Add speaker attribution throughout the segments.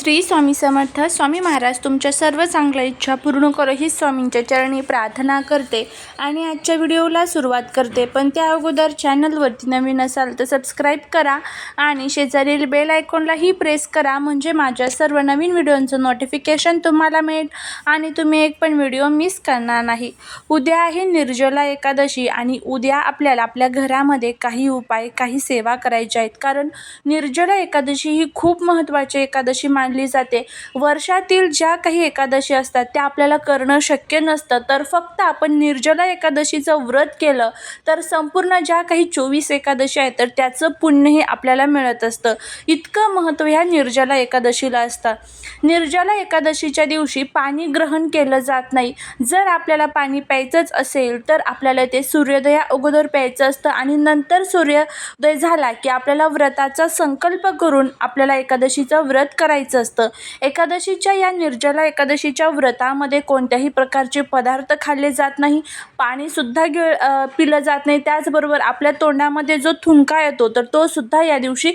Speaker 1: श्री स्वामी समर्थ. स्वामी महाराज तुमच्या सर्व चांगल्या इच्छा पूर्ण करो ही स्वामींच्या चरणी प्रार्थना करते आणि आजच्या व्हिडिओला सुरुवात करते. पण त्या अगोदर चॅनलवरती नवीन असाल तर सबस्क्राईब करा आणि शेजारील बेल आयकॉनलाही प्रेस करा म्हणजे माझ्या सर्व नवीन व्हिडिओंचं नोटिफिकेशन तुम्हाला मिळेल आणि तुम्ही एक पण व्हिडिओ मिस करणार नाही. उद्या आहे निर्जला एकादशी आणि उद्या आपल्याला आपल्या घरामध्ये काही उपाय काही सेवा करायच्या आहेत. कारण निर्जला एकादशी ही खूप महत्त्वाची एकादशी मानली जाते. वर्षातील ज्या काही एकादशी असतात त्या आपल्याला करणं शक्य नसतं. तर फक्त आपण निर्जला एकादशीचं व्रत केलं तर संपूर्ण ज्या काही चोवीस एकादशी आहेत तर त्याचं पुण्यही आपल्याला मिळत असतं. इतकं महत्त्व ह्या निर्जला एकादशीला असतं. निर्जला एकादशीच्या दिवशी पाणी ग्रहण केलं जात नाही. जर आपल्याला पाणी प्यायचंच असेल तर आपल्याला ते सूर्योदया अगोदर प्यायचं असतं आणि नंतर सूर्योदय झाला की आपल्याला व्रताचा संकल्प करून आपल्याला एकादशीचं व्रत करायचं असतं. एकादशीच्या या निर्जला एकादशीच्या व्रतामध्ये कोणत्याही प्रकारचे पदार्थ खाल्ले जात नाही. पाणीसुद्धा गिळ पिलं जात नाही. त्याचबरोबर आपल्या तोंडामध्ये जो थुंका येतो तर तो सुद्धा या दिवशी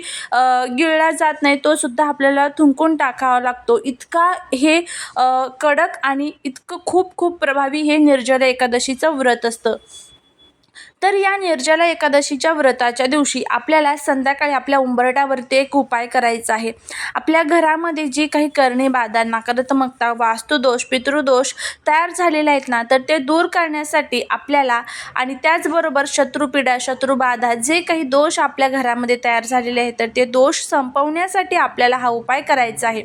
Speaker 1: गिळला जात नाही. तो सुद्धा आपल्याला थुंकून टाकावा लागतो. इतका हे कडक आणि इतकं खूप खूप प्रभावी हे निर्जला एकादशीचं व्रत असतं. तर या निर्जला एकादशीच्या व्रताच्या दिवशी आपल्याला संध्याकाळी आपल्या उंबरट्यावरती एक उपाय करायचा आहे. आपल्या घरामध्ये जी काही करणे बाधा नकारात्मकता वास्तुदोष पितृदोष तयार झालेले आहेत ना तर ते दूर करण्यासाठी आपल्याला आणि त्याचबरोबर शत्रुपीडा शत्रुबाधा जे काही दोष आपल्या घरामध्ये तयार झालेले आहेत तर ते दोष संपवण्यासाठी आपल्याला हा उपाय करायचा आहे.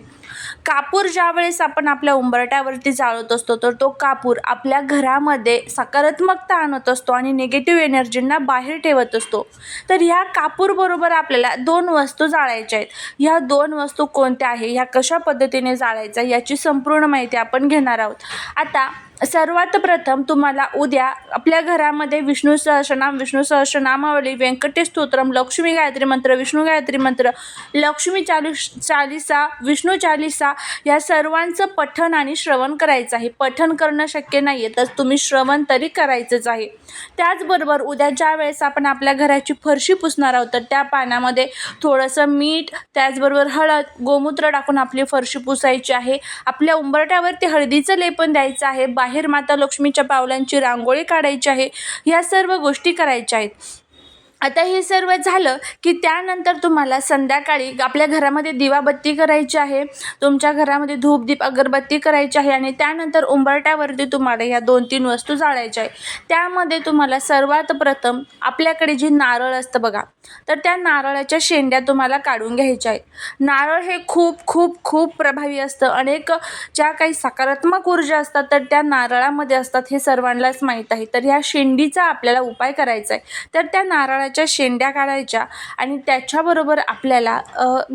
Speaker 1: कापूर ज्यावेळेस आपण आपल्या उंबरट्यावरती जाळत असतो तर तो कापूर आपल्या घरामध्ये सकारात्मकता आणत असतो आणि निगेटिव्ह एनर्जींना बाहेर ठेवत असतो. तर ह्या कापूरबरोबर आपल्याला दोन वस्तू जाळायच्या आहेत. ह्या दोन वस्तू कोणत्या आहे? ह्या कशा पद्धतीने जाळायच्या? याची संपूर्ण माहिती आपण घेणार आहोत. आता सर्वात प्रथम तुम्हाला उद्या आपल्या घरामध्ये विष्णू सहस्रनाम विष्णू सहस्रनामावली व्यंकटेश स्तोत्रम लक्ष्मी गायत्री मंत्र विष्णू गायत्री मंत्र लक्ष्मी चालू चालिसा विष्णू चालिसा या सर्वांचं पठण आणि श्रवण करायचं आहे. पठण करणं शक्य नाही आहे तर तुम्ही श्रवण तरी करायचंच आहे. त्याचबरोबर उद्या ज्या वेळेस आपण आपल्या घराची फरशी पुसणार आहोत तर त्या पाण्यामध्ये थोडंसं मीठ त्याचबरोबर हळद गोमूत्र टाकून आपली फरशी पुसायची आहे. आपल्या उंबरट्यावरती हळदीचं लेपन द्यायचं आहे. बाहेर माता लक्ष्मीच्या पावलांची रांगोळी काढायची आहे. ह्या सर्व गोष्टी करायच्या आहेत. आता हे सर्व झालं की त्यानंतर तुम्हाला संध्याकाळी आपल्या घरामध्ये दिवाबत्ती करायची आहे. तुमच्या घरामध्ये धूप दीप अगरबत्ती करायची आहे आणि त्यानंतर उंबरट्यावरती तुम्हाला ह्या दोन तीन वस्तू जाळायच्या आहे त्यामध्ये तुम्हाला सर्वात प्रथम आपल्याकडे जी नारळ असतं बघा तर त्या नारळाच्या शेंड्या तुम्हाला काढून घ्यायच्या आहेत. नारळ हे खूप खूप खूप प्रभावी असतं. अनेक ज्या काही सकारात्मक ऊर्जा असतात तर त्या नारळामध्ये असतात हे सर्वांनाच माहीत आहे. तर ह्या शेंडीचा आपल्याला उपाय करायचा आहे. तर त्या नारळाच्या शेंड्या काढायच्या आणि त्याच्याबरोबर आपल्याला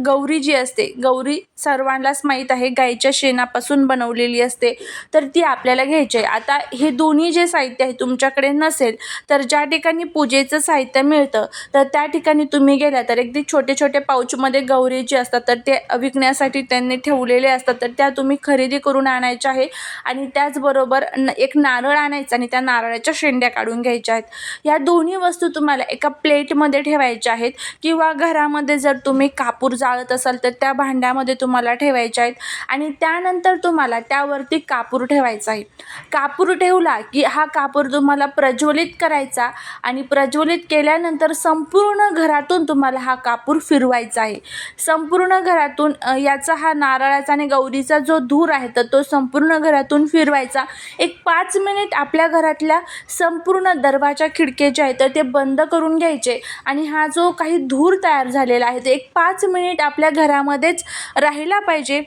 Speaker 1: गौरी जी असते गौरी सर्वांनाच माहीत आहे गाईच्या शेणापासून बनवलेली असते तर ती आपल्याला घ्यायची आहे. आता हे दोन्ही जे साहित्य आहे तुमच्याकडे नसेल तर ज्या ठिकाणी पूजेचं साहित्य मिळतं तर त्या ठिकाणी तुम्ही गेल्या तर अगदी छोटे छोटे पाऊचमध्ये गौरी जे असतात तर ते विकण्यासाठी त्यांनी ठेवलेले असतात तर त्या तुम्ही खरेदी करून आणायच्या आहे आणि त्याचबरोबर न एक नारळ आणायचं आणि त्या नारळाच्या शेंड्या काढून घ्यायच्या आहेत. या दोन्ही वस्तू तुम्हाला एका प्लेटमध्ये ठेवायच्या आहेत. किंवा घरामध्ये जर तुम्ही कापूर जाळत असाल तर त्या भांड्यामध्ये तुम्हाला ठेवायच्या आहेत. आणि त्यानंतर तुम्हाला त्यावरती कापूर ठेवायचा आहे. कापूर ठेवला की हा कापूर तुम्हाला प्रज्वलित करायचा आणि प्रज्वलित केल्यानंतर संपूर्ण घरातून तुम्हाला हा कापूर फिरवायचा आहे. संपूर्ण घरातून याचा हा नारळाचा आणि गौरीचा जो धूर आहे तर तो संपूर्ण घरातून फिरवायचा. एक पाच मिनिट आपल्या घरातल्या संपूर्ण दरवाजा खिडके जे आहेत तर ते बंद करून घ्यायचे. आणि हा जो काही धूर तयार झालेला आहे तो एक पाच मिनिट आपल्या घरामध्येच राहिला पाहिजे.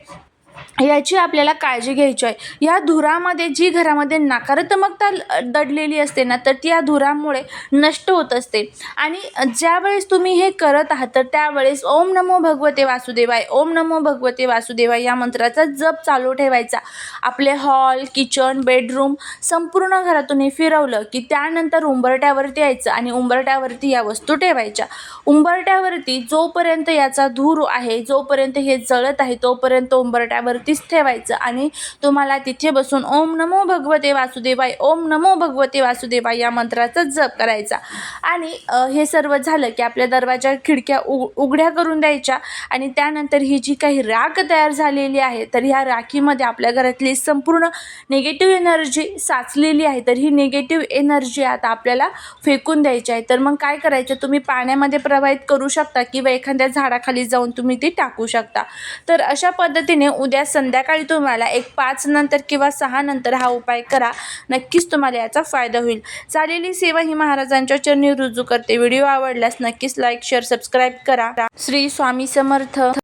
Speaker 1: याची आपल्याला काळजी घ्यायची आहे. या धुरामध्ये जी घरामध्ये नकारात्मकता ल- दडलेली असते ना तर ती या धुरामुळे नष्ट होत असते. आणि ज्यावेळेस तुम्ही हे करत आहात तर त्यावेळेस ओम नमो भगवते वासुदेवाय ओम नमो भगवते वासुदेवाय या मंत्राचा जप चालू ठेवायचा. आपले हॉल किचन बेडरूम संपूर्ण घरातून हे फिरवलं की त्यानंतर उंबरट्यावरती यायचं आणि उंबरट्यावरती या वस्तू ठेवायच्या. उंबरट्यावरती जोपर्यंत याचा धूर आहे जोपर्यंत हे जळत आहे तोपर्यंत उंबरट्यावर वरतीच ठेवायचं आणि तुम्हाला तिथे बसून ओम नमो भगवते वासुदेवाय ओम नमो भगवते वासुदेवाय या मंत्राचा जप करायचा. आणि हे सर्व झालं की आपल्या दरवाजा खिडक्या उ उघड्या करून द्यायच्या आणि त्यानंतर ही जी काही राख तयार झालेली आहे तर ह्या राखीमध्ये आपल्या घरातली संपूर्ण निगेटिव्ह एनर्जी साचलेली आहे तर ही निगेटिव्ह एनर्जी आता आपल्याला फेकून द्यायची आहे. तर मग काय करायचं? तुम्ही पाण्यामध्ये प्रवाहित करू शकता किंवा एखाद्या झाडाखाली जाऊन तुम्ही ती टाकू शकता. तर अशा पद्धतीने उद्या संध्याकाळी तुम्हाला एक पाच नंतर किंवा सहा नंतर हा उपाय करा. नक्कीच तुम्हाला याचा फायदा होईल. चालेली सेवा ही महाराजांच्या चरणी रुजू करते. व्हिडिओ आवडल्यास नक्कीच लाईक शेअर सबस्क्राईब करा. श्री स्वामी समर्थ.